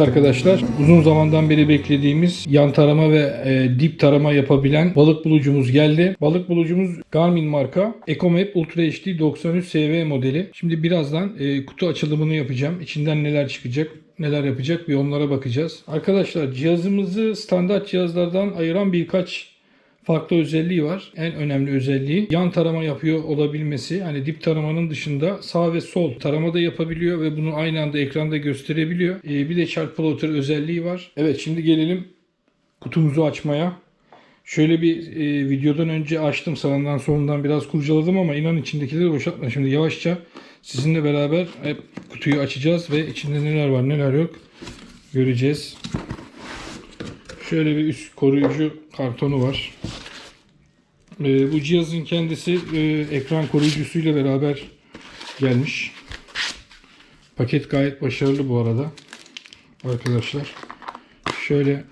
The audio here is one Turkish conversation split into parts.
Arkadaşlar uzun zamandan beri beklediğimiz yan tarama ve e, dip tarama yapabilen balık bulucumuz geldi. Balık bulucumuz Garmin marka EcoMap Ultra HD 93 SV modeli. Şimdi birazdan e, kutu açılımını yapacağım. İçinden neler çıkacak neler yapacak bir onlara bakacağız. Arkadaşlar cihazımızı standart cihazlardan ayıran birkaç farklı özelliği var. En önemli özelliği yan tarama yapıyor olabilmesi. Hani dip taramanın dışında sağ ve sol tarama da yapabiliyor ve bunu aynı anda ekranda gösterebiliyor. Ee, bir de chart plotter özelliği var. Evet şimdi gelelim kutumuzu açmaya. Şöyle bir e, videodan önce açtım sağından solundan biraz kurcaladım ama inan içindekileri boşaltma. Şimdi yavaşça sizinle beraber hep kutuyu açacağız ve içinde neler var neler yok göreceğiz. Şöyle bir üst koruyucu kartonu var. Ee, bu cihazın kendisi e, ekran koruyucusuyla beraber gelmiş. Paket gayet başarılı bu arada. Arkadaşlar. Şöyle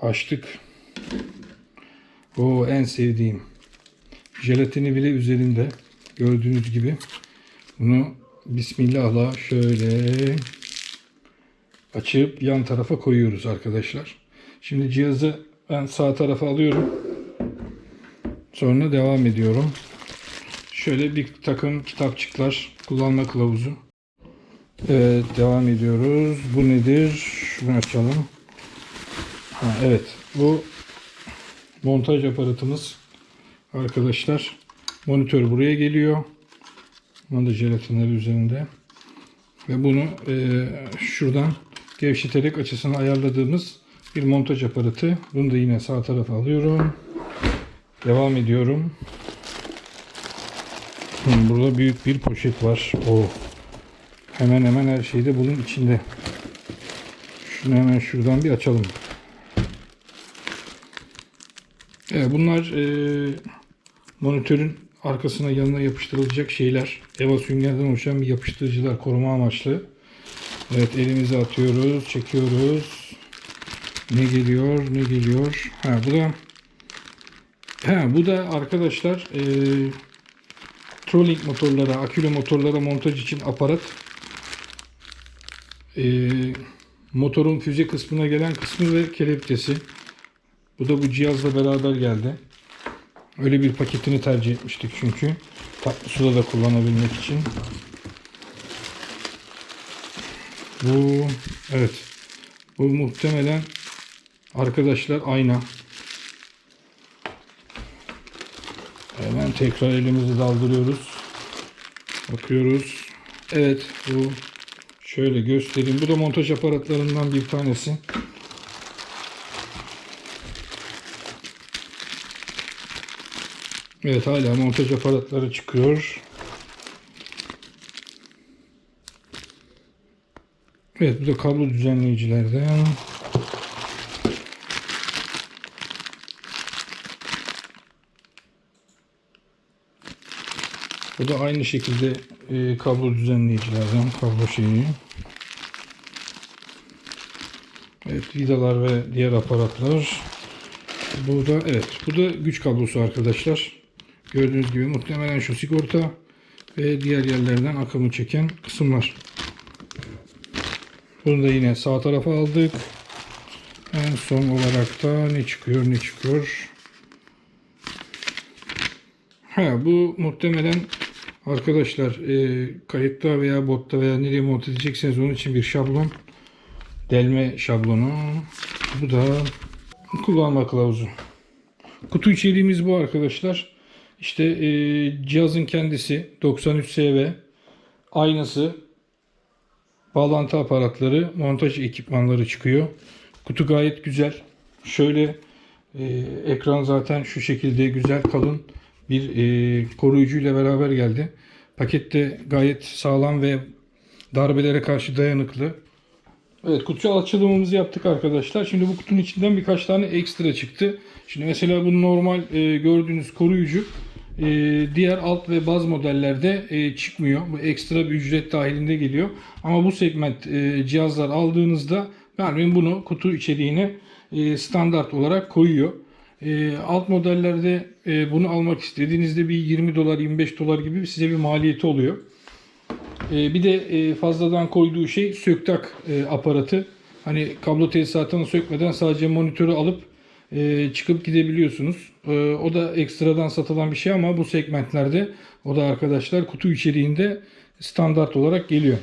açtık. O en sevdiğim. Jelatini bile üzerinde. Gördüğünüz gibi. Bunu Bismillah'la şöyle açıp yan tarafa koyuyoruz arkadaşlar. Şimdi cihazı ben sağ tarafa alıyorum. Sonra devam ediyorum. Şöyle bir takım kitapçıklar, kullanma kılavuzu. Evet, devam ediyoruz. Bu nedir? Şunu açalım. Ha, evet, bu montaj aparatımız. Arkadaşlar, monitör buraya geliyor. Bunun da jelatinleri üzerinde. Ve bunu e, şuradan gevşeterek açısını ayarladığımız bir montaj aparatı. Bunu da yine sağ tarafa alıyorum. Devam ediyorum. Hı, Burada büyük bir poşet var. O hemen hemen her şey de bunun içinde. Şunu hemen şuradan bir açalım. Evet, bunlar e, monitörün arkasına yanına yapıştırılacak şeyler. Eva süngerden oluşan bir yapıştırıcılar koruma amaçlı. Evet elimize atıyoruz, çekiyoruz. Ne geliyor, ne geliyor? Ha bu da ha bu da arkadaşlar e, trolling motorlara, akülü motorlara montaj için aparat. E, motorun füze kısmına gelen kısmı ve kelepçesi. Bu da bu cihazla beraber geldi. Öyle bir paketini tercih etmiştik çünkü. Tatlı suda da kullanabilmek için. Bu evet. Bu muhtemelen arkadaşlar ayna. Hemen tekrar elimizi daldırıyoruz. Bakıyoruz. Evet bu şöyle göstereyim. Bu da montaj aparatlarından bir tanesi. Evet hala montaj aparatları çıkıyor. Evet bu da kablo düzenleyicilerden. Bu da aynı şekilde e, kablo düzenleyicilerden kablo şeyi. Evet vidalar ve diğer aparatlar. Bu da evet bu da güç kablosu arkadaşlar. Gördüğünüz gibi muhtemelen şu sigorta ve diğer yerlerden akımı çeken kısımlar. Bunu da yine sağ tarafa aldık. En son olarak da ne çıkıyor ne çıkıyor. Ha bu muhtemelen arkadaşlar e, kayıtta veya botta veya nereye monte edecekseniz onun için bir şablon. Delme şablonu. Bu da kullanma kılavuzu. Kutu içeriğimiz bu arkadaşlar. İşte e, cihazın kendisi 93 SV aynası bağlantı aparatları, montaj ekipmanları çıkıyor. Kutu gayet güzel. Şöyle e, ekran zaten şu şekilde güzel kalın bir e, koruyucuyla beraber geldi. Pakette gayet sağlam ve darbelere karşı dayanıklı. Evet kutu açılımımızı yaptık arkadaşlar. Şimdi bu kutunun içinden birkaç tane ekstra çıktı. Şimdi mesela bu normal e, gördüğünüz koruyucu e, diğer alt ve baz modellerde e, çıkmıyor. Bu ekstra bir ücret dahilinde geliyor. Ama bu segment e, cihazlar aldığınızda Garmin bunu kutu içeriğine e, standart olarak koyuyor. E, alt modellerde e, bunu almak istediğinizde bir 20 dolar 25 dolar gibi size bir maliyeti oluyor. E, bir de e, fazladan koyduğu şey söktak e, aparatı. Hani kablo tesisatını sökmeden sadece monitörü alıp e, çıkıp gidebiliyorsunuz. E, o da ekstradan satılan bir şey ama bu segmentlerde o da arkadaşlar kutu içeriğinde standart olarak geliyor.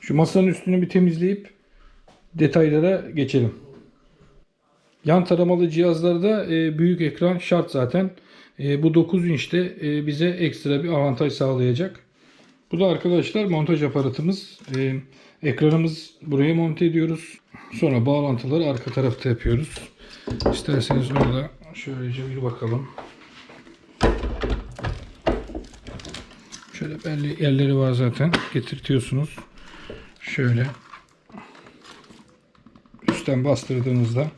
Şu masanın üstünü bir temizleyip detaylara geçelim. Yan taramalı cihazlarda e, büyük ekran şart zaten. E, bu 9 inçte e, bize ekstra bir avantaj sağlayacak. Bu da arkadaşlar montaj aparatımız. E, ekranımız buraya monte ediyoruz. Sonra bağlantıları arka tarafta yapıyoruz. İsterseniz orada şöylece bir bakalım. Şöyle belli yerleri var zaten. Getirtiyorsunuz. Şöyle üstten bastırdığınızda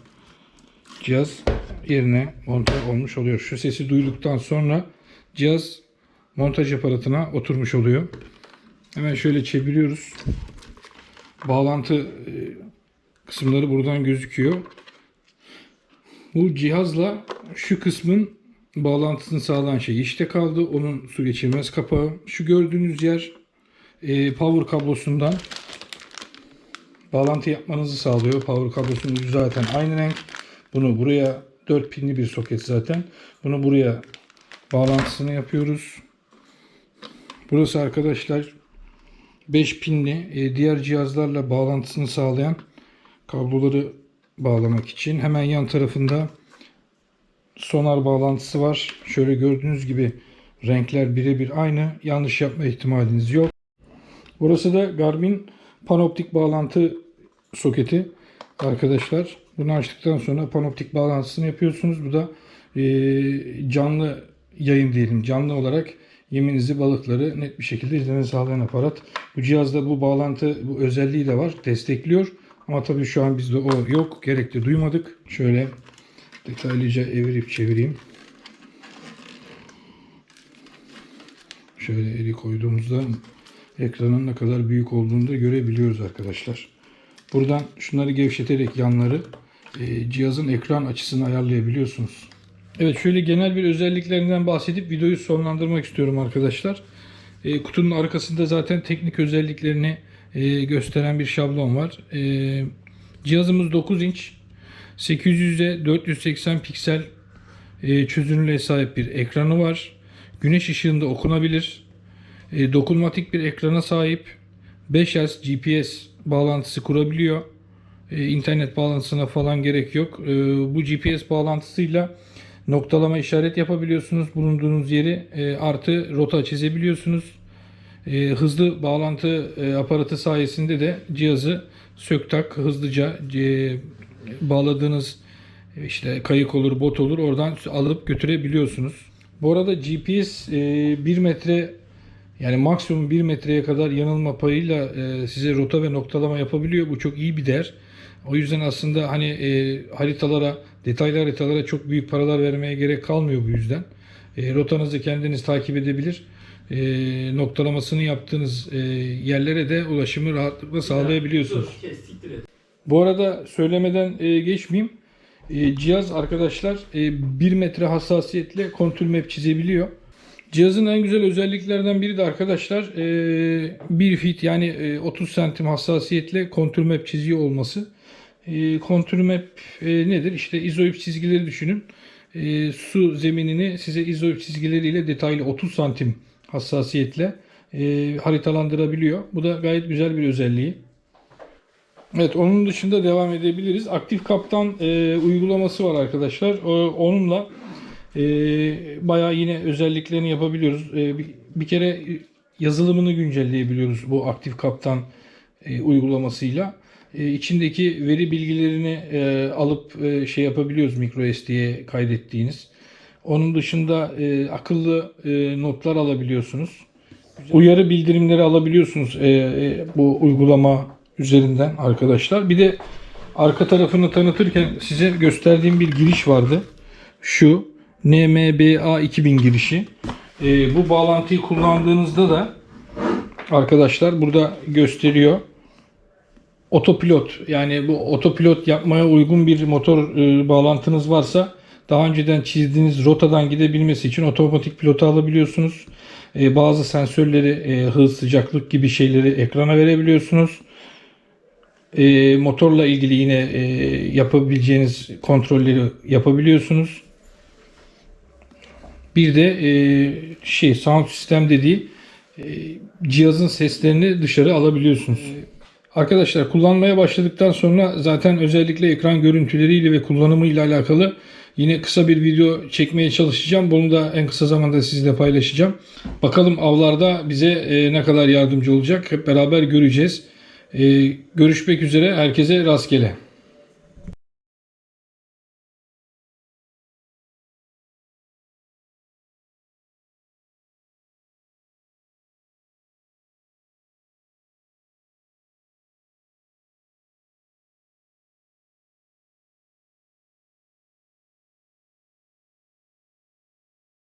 cihaz yerine monte olmuş oluyor. Şu sesi duyduktan sonra cihaz montaj aparatına oturmuş oluyor. Hemen şöyle çeviriyoruz. Bağlantı e, kısımları buradan gözüküyor. Bu cihazla şu kısmın bağlantısını sağlayan şey işte kaldı. Onun su geçirmez kapağı. Şu gördüğünüz yer e, power kablosundan bağlantı yapmanızı sağlıyor. Power kablosunun zaten aynı renk. Bunu buraya 4 pinli bir soket zaten. Bunu buraya bağlantısını yapıyoruz. Burası arkadaşlar 5 pinli e, diğer cihazlarla bağlantısını sağlayan kabloları bağlamak için. Hemen yan tarafında sonar bağlantısı var. Şöyle gördüğünüz gibi renkler birebir aynı. Yanlış yapma ihtimaliniz yok. Burası da Garmin panoptik bağlantı soketi arkadaşlar. Bunu açtıktan sonra panoptik bağlantısını yapıyorsunuz. Bu da e, canlı yayın diyelim. Canlı olarak yeminizi, balıkları net bir şekilde izleme sağlayan aparat. Bu cihazda bu bağlantı bu özelliği de var. Destekliyor. Ama tabii şu an bizde o yok. Gerek de duymadık. Şöyle detaylıca evirip çevireyim. Şöyle eli koyduğumuzda ekranın ne kadar büyük olduğunu da görebiliyoruz arkadaşlar. Buradan şunları gevşeterek yanları e, cihazın ekran açısını ayarlayabiliyorsunuz. Evet şöyle genel bir özelliklerinden bahsedip videoyu sonlandırmak istiyorum arkadaşlar. E, kutunun arkasında zaten teknik özelliklerini e, gösteren bir şablon var. E, cihazımız 9 inç 800'e 480 piksel e, çözünürlüğe sahip bir ekranı var. Güneş ışığında okunabilir. E, dokunmatik bir ekrana sahip. 5 Hz GPS bağlantısı kurabiliyor. E, internet bağlantısına falan gerek yok. E, bu GPS bağlantısıyla noktalama işaret yapabiliyorsunuz. Bulunduğunuz yeri e, artı rota çizebiliyorsunuz. E, hızlı bağlantı e, aparatı sayesinde de cihazı söktak hızlıca e, bağladığınız e, işte kayık olur, bot olur oradan alıp götürebiliyorsunuz. Bu arada GPS e, 1 metre yani maksimum 1 metreye kadar yanılma payıyla e, size rota ve noktalama yapabiliyor. Bu çok iyi bir değer. O yüzden aslında hani e, haritalara, detaylı haritalara çok büyük paralar vermeye gerek kalmıyor bu yüzden. E, rotanızı kendiniz takip edebilir. E, noktalamasını yaptığınız e, yerlere de ulaşımı rahatlıkla sağlayabiliyorsunuz. Bu arada söylemeden e, geçmeyeyim. E, cihaz arkadaşlar e, 1 metre hassasiyetle kontür map çizebiliyor. Cihazın en güzel özelliklerden biri de arkadaşlar e, 1 fit yani e, 30 santim hassasiyetle kontür map çiziyor olması. E, kontür map e, nedir? İşte izoip çizgileri düşünün. E, su zeminini size izoip çizgileriyle detaylı 30 santim hassasiyetle e, haritalandırabiliyor. Bu da gayet güzel bir özelliği. Evet onun dışında devam edebiliriz. Aktif kaptan e, uygulaması var arkadaşlar. Onunla e, bayağı yine özelliklerini yapabiliyoruz. E, bir, bir kere yazılımını güncelleyebiliyoruz bu aktif kaptan e, uygulamasıyla. E, içindeki veri bilgilerini e, alıp e, şey yapabiliyoruz micro SD'ye kaydettiğiniz. Onun dışında e, akıllı e, notlar alabiliyorsunuz. Uyarı bildirimleri alabiliyorsunuz e, e, bu uygulama üzerinden arkadaşlar. Bir de arka tarafını tanıtırken size gösterdiğim bir giriş vardı. Şu NMBA 2000 girişi. E, bu bağlantıyı kullandığınızda da arkadaşlar burada gösteriyor. Otopilot yani bu otopilot yapmaya uygun bir motor e, bağlantınız varsa daha önceden çizdiğiniz rotadan gidebilmesi için otomatik pilota alabiliyorsunuz. e, bazı sensörleri, e, hız, sıcaklık gibi şeyleri ekrana verebiliyorsunuz. E, motorla ilgili yine e, yapabileceğiniz kontrolleri yapabiliyorsunuz. Bir de e, şey sound sistem dediği e, cihazın seslerini dışarı alabiliyorsunuz. Arkadaşlar kullanmaya başladıktan sonra zaten özellikle ekran görüntüleriyle ve kullanımıyla alakalı yine kısa bir video çekmeye çalışacağım. Bunu da en kısa zamanda sizle paylaşacağım. Bakalım avlarda bize e, ne kadar yardımcı olacak hep beraber göreceğiz. E, görüşmek üzere herkese rastgele.